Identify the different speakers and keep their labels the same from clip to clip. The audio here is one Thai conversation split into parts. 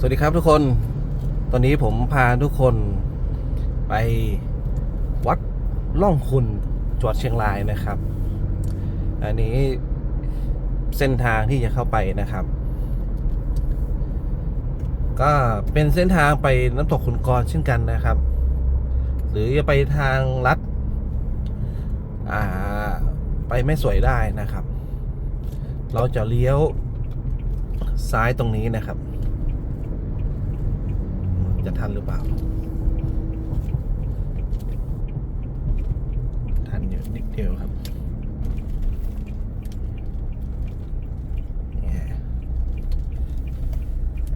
Speaker 1: สวัสดีครับทุกคน ตอนนี้ผมพาทุกคนไปวัดล่องคุณจังหวัดเชียงรายนะครับ อันนี้เส้นทางที่จะเข้าไปนะครับ ก็เป็นเส้นทางไปน้ำตกขุนกรเช่นกันนะครับ หรือจะไปทางลัดอ่าไปไม่สวยได้นะครับ เราจะเลี้ยวซ้ายตรงนี้นะครับ จะทันหรือเปล่า ทันอยู่นิดเดียวครับนี่ย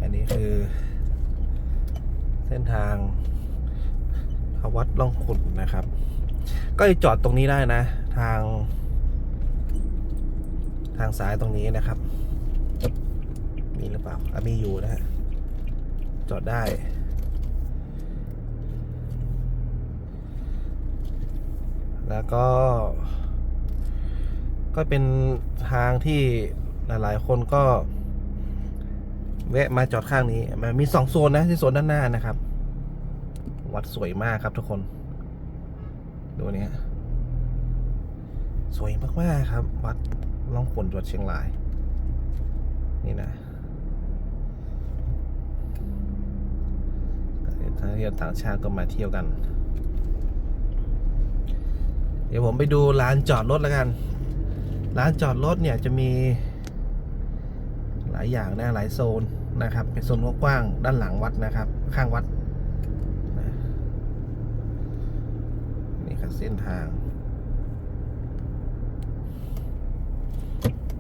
Speaker 1: อันนี้คือ เส้นทางเขาวัดล่องขุนนะครับ ก็จะจอดตรงนี้ได้นะ ทาง ทางซ้ายตรงนี้นะครับ มีหรือเปล่าอะมีอยู่นะฮะจอดได้ แล้วก็ ก็เป็นทางที่หลาย ๆ คนก็ แวะมาจอดข้างนี้มันมีสองโซนนะที่โซนด้านหน้านะครับ วัดสวยมากครับทุกคน ดูเนี้ยสวยมากๆครับ วัดล่องขนจังหวัดเชียงราย นี่นะทางเที่ยวต่างชาติก็มาเที่ยวกัน ดี๋ยวผมไปดูร้านจอดรถแล้วกัน ร้านจอดรถเนี่ยจะมี หลายอย่างนะหลายโซนนะครับ เป็นโซนกว้างด้านหลังวัดนะครับ ข้างวัดนะนี่ครับเส้นทาง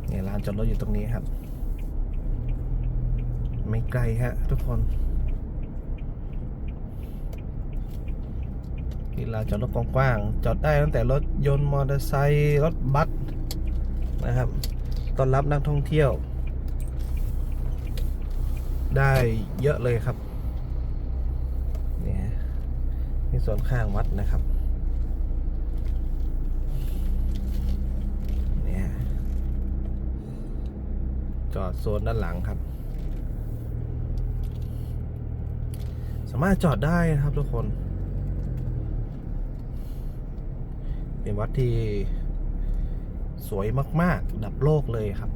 Speaker 1: เนี่ยร้านจอดรถอยู่ตรงนี้ครับ ไม่ไกลฮะทุกคน นี่ลานจอดรถกว้างๆจอดได้ตั้งแต่รถยนต์มอเตอร์ไซค์รถบัสนะครับต้อนรับนักท่องเที่ยว ได้เยอะเลยครับนี่นี่ส่วนข้างวัดนะครับเนี่ยจอดโซนด้านหลังครับ สามารถจอดได้นะครับทุกคน เป็นวัดที่สวยมาก ๆ ดับโลกเลยครับ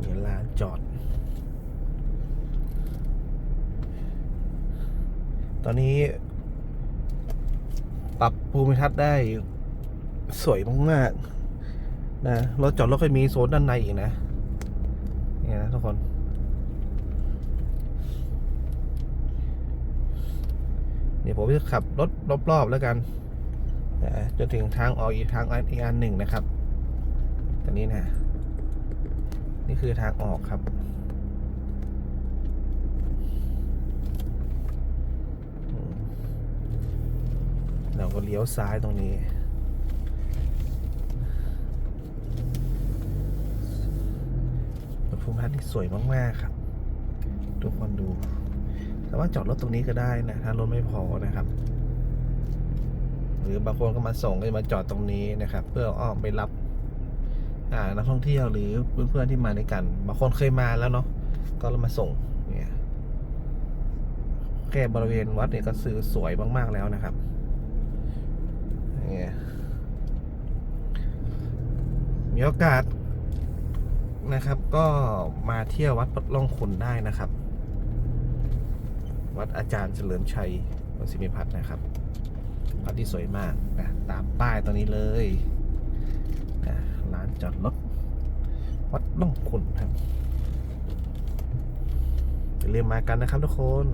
Speaker 1: มีลานจอด ตอนนี้ ปรับภูมิทัศน์ได้สวยมากๆนะรถจอดรถก็มีโซนด้านในอีกนะ เนี่ยนะทุกคน เดี๋ยวผมจะขับรถรอบๆแล้วกันจนถึงทางออกอีกทางอีกอันหนึ่งนะครับตอนนี้นะ นี่คือทางออกครับ เราก็เลี้ยวซ้ายตรงนี้ ภูมิทัศน์ที่สวยมาก ๆ ครับ ทุกคนดู สามารถจอดรถตรงนี้ก็ได้นะถ้ารถไม่พอนะครับ หรือบางคนก็มาส่งก็จะมาจอดตรงนี้นะครับ เพื่ออ้อมไปรับนักท่องเที่ยวหรือเพื่อนๆที่มาด้วยกันบางคนเคยมาแล้วเนาะก็เรามาส่งเนี่ยแค่บริเวณวัดเนี่ยก็ซื้อสวยมากๆแล้วนะครับเนี่ยมีโอกาสนะครับ ก็มาเที่ยววัดปดล่องขุนได้นะครับ วัดอาจารย์เฉลิมชัยวัดสิมิพัฒน์นะครับวัดที่สวยมากนะตามป้ายตรงนี้เลยนะร้านจอดรถวัดล่องขุนครับอย่าลืมมากันนะครับทุกคน